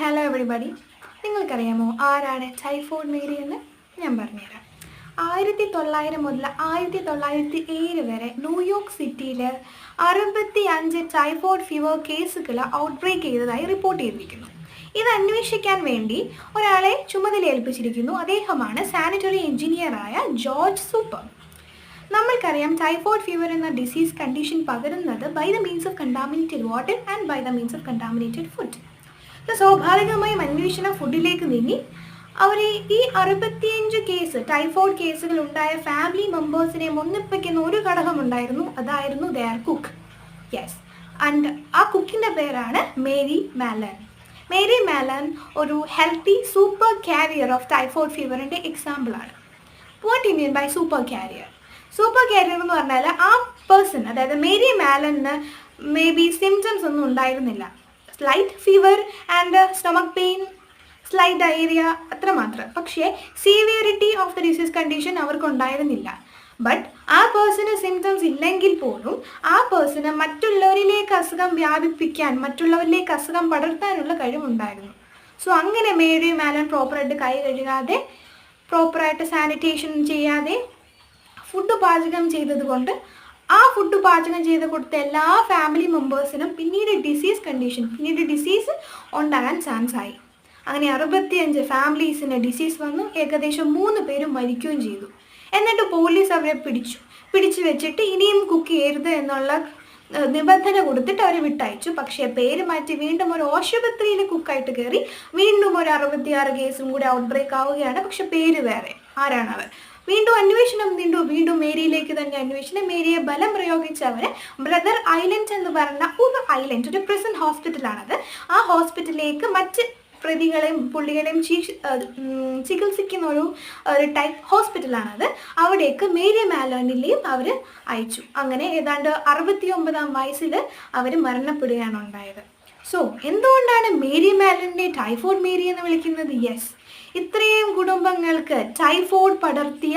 Hello everybody നിങ്ങൾക്കറിയാമോ ആരാണ് typhoid Mary എന്ന്? ഞാൻ പറഞ്ഞുതരാം. ആയിരത്തി തൊള്ളായിരം മുതൽ ആയിരത്തി തൊള്ളായിരത്തി ഏഴ് വരെ ന്യൂയോർക്ക് സിറ്റിയിൽ അറുപത്തി അഞ്ച് ടൈഫോയിഡ് ഫീവർ കേസുകൾ ഔട്ട്ബ്രേക്ക് ചെയ്തതായി റിപ്പോർട്ട് ചെയ്തിരിക്കുന്നു. ഇത് അന്വേഷിക്കാൻ വേണ്ടി ഒരാളെ ചുമതല ഏൽപ്പിച്ചിരിക്കുന്നു. അദ്ദേഹമാണ് സാനിറ്ററി എഞ്ചിനീയറായ ജോർജ് സൂപ്പർ. നമ്മൾക്കറിയാം ടൈഫോയിഡ് ഫീവർ എന്ന ഡിസീസ് കണ്ടീഷൻ പകരുന്നത് by the means of contaminated water and by the means of contaminated food സ്വാഭാവികമായും അന്വേഷണം ഫുഡിലേക്ക് നീങ്ങി. അവർ ഈ അറുപത്തിയഞ്ച് കേസ് ടൈഫോയിഡ് കേസുകൾ ഉണ്ടായ ഫാമിലി മെമ്പേഴ്സിനെ ഒന്നിപ്പിക്കുന്ന ഒരു ഘടകം ഉണ്ടായിരുന്നു. അതായിരുന്നു ദയർ കുക്ക് യെസ് ആൻഡ് ആ കുക്കിന്റെ പേരാണ് മേരി മാലൻ. മേരി മാലൻ ഒരു healthy super carrier of typhoid ഫീവറിന്റെ എക്സാമ്പിളാണ് what you mean by super carrier super carrier എന്ന് പറഞ്ഞാൽ ആ പേഴ്സൺ അതായത് മേരി മാലന് മേ ബി സിംറ്റംസ് ഒന്നും ഉണ്ടായിരുന്നില്ല. Slight fever and stomach pain slight diarrhoea അത്രമാത്രം പക്ഷേ severity of the disease condition അവർക്ക് ഉണ്ടായിരുന്നില്ല ബട്ട് ആ പേഴ്സണ് സിംറ്റംസ് ഇല്ലെങ്കിൽ പോലും ആ പേഴ്സണ് മറ്റുള്ളവരിലേക്ക് അസുഖം വ്യാപിപ്പിക്കാൻ മറ്റുള്ളവരിലേക്ക് അസുഖം പടർത്താനുള്ള കഴിവുണ്ടായിരുന്നു. സോ അങ്ങനെ മേരി മാലൻ പ്രോപ്പറായിട്ട് കൈ കഴുകാതെ പ്രോപ്പറായിട്ട് സാനിറ്റേഷൻ ചെയ്യാതെ ഫുഡ് പാചകം ചെയ്തതുകൊണ്ട് ആ ഫുഡ് പാചകം ചെയ്ത് കൊടുത്ത എല്ലാ ഫാമിലി മെമ്പേഴ്സിനും പിന്നീട് ഡിസീസ് കണ്ടീഷൻ പിന്നീട് ഡിസീസ് ഉണ്ടാകാൻ ചാൻസ് ആയി. അങ്ങനെ അറുപത്തിയഞ്ച് ഫാമിലീസിന് ഡിസീസ് വന്നു. ഏകദേശം മൂന്ന് പേരും മരിക്കുകയും ചെയ്തു. എന്നിട്ട് പോലീസ് അവരെ പിടിച്ചു. പിടിച്ചു വെച്ചിട്ട് ഇനിയും കുക്ക് ചെയ്യരുത് എന്നുള്ള നിബന്ധന കൊടുത്തിട്ട് അവരെ വിട്ടയച്ചു. പക്ഷേ പേര് മാറ്റി വീണ്ടും ഒരു ആശുപത്രിയിൽ കുക്കായിട്ട് കയറി വീണ്ടും ഒരു അറുപത്തിയാറ് കേസും കൂടി ഔട്ട് ബ്രേക്ക് ആവുകയാണ്. പക്ഷെ പേര് വേറെ. ആരാണ് അവർ? വീണ്ടും അന്വേഷണം വീണ്ടും അന്വേഷണം മേരിയെ ബലം പ്രയോഗിച്ച് അവരെ ബ്രദർ ഐലൻഡ് എന്ന് പറഞ്ഞ ഒരു ഐലൻഡ് ഒരു പ്രിസൺ ഹോസ്പിറ്റലാണത് ആ ഹോസ്പിറ്റലിലേക്ക് മറ്റ് പ്രതികളെയും പുള്ളികളെയും ചികിത്സിക്കുന്ന ഒരു ഒരു ടൈപ്പ് ഹോസ്പിറ്റലാണത് അവിടേക്ക് മേരി മാലോനിലെയും അവർ അയച്ചു. അങ്ങനെ ഏതാണ്ട് അറുപത്തി ഒമ്പതാം വയസ്സിൽ അവർ മരണപ്പെടുകയാണ് ഉണ്ടായത്. സോ എന്തുകൊണ്ടാണ് മേരി മാലനെ ടൈഫോയിഡ് മേരി എന്ന് വിളിക്കുന്നത്? യെസ് ഇത്രയും കുടുംബങ്ങൾക്ക് ടൈഫോയിഡ് പടർത്തിയ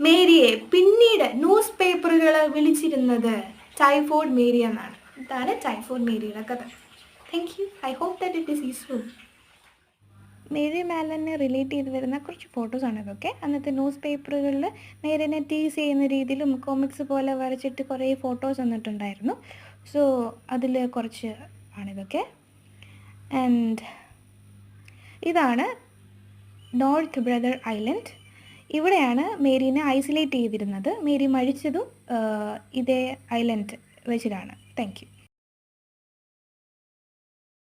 മേരിയെ പിന്നീട് ന്യൂസ് പേപ്പറുകൾ വിളിച്ചിരുന്നത് ടൈഫോഡ് മേരി എന്നാണ്. ഇതാണ് ടൈഫോഡ് മേരിയുടെ കഥ. Thank you I hope that it is useful Mary മാലനെ relate ചെയ്ത് വരുന്ന കുറച്ച് ഫോട്ടോസാണ് ഇതൊക്കെ. അന്നത്തെ ന്യൂസ് പേപ്പറുകളിൽ മേരിനെ ടീസ് ചെയ്യുന്ന രീതിയിലും കോമിക്സ് പോലെ വരച്ചിട്ട് കുറേ ഫോട്ടോസ് വന്നിട്ടുണ്ടായിരുന്നു. സോ അതിൽ കുറച്ച് ആണിതൊക്കെ ആൻഡ് ഇതാണ് നോർത്ത് ബ്രദർ ഐലൻഡ് ഇവിടെയാണ് മേരീനെ ഐസൊലേറ്റ് ചെയ്തിരുന്നത്. മേരി മരിച്ചതും ഇതേ ഐലൻഡ് വെച്ചിട്ടാണ്. താങ്ക്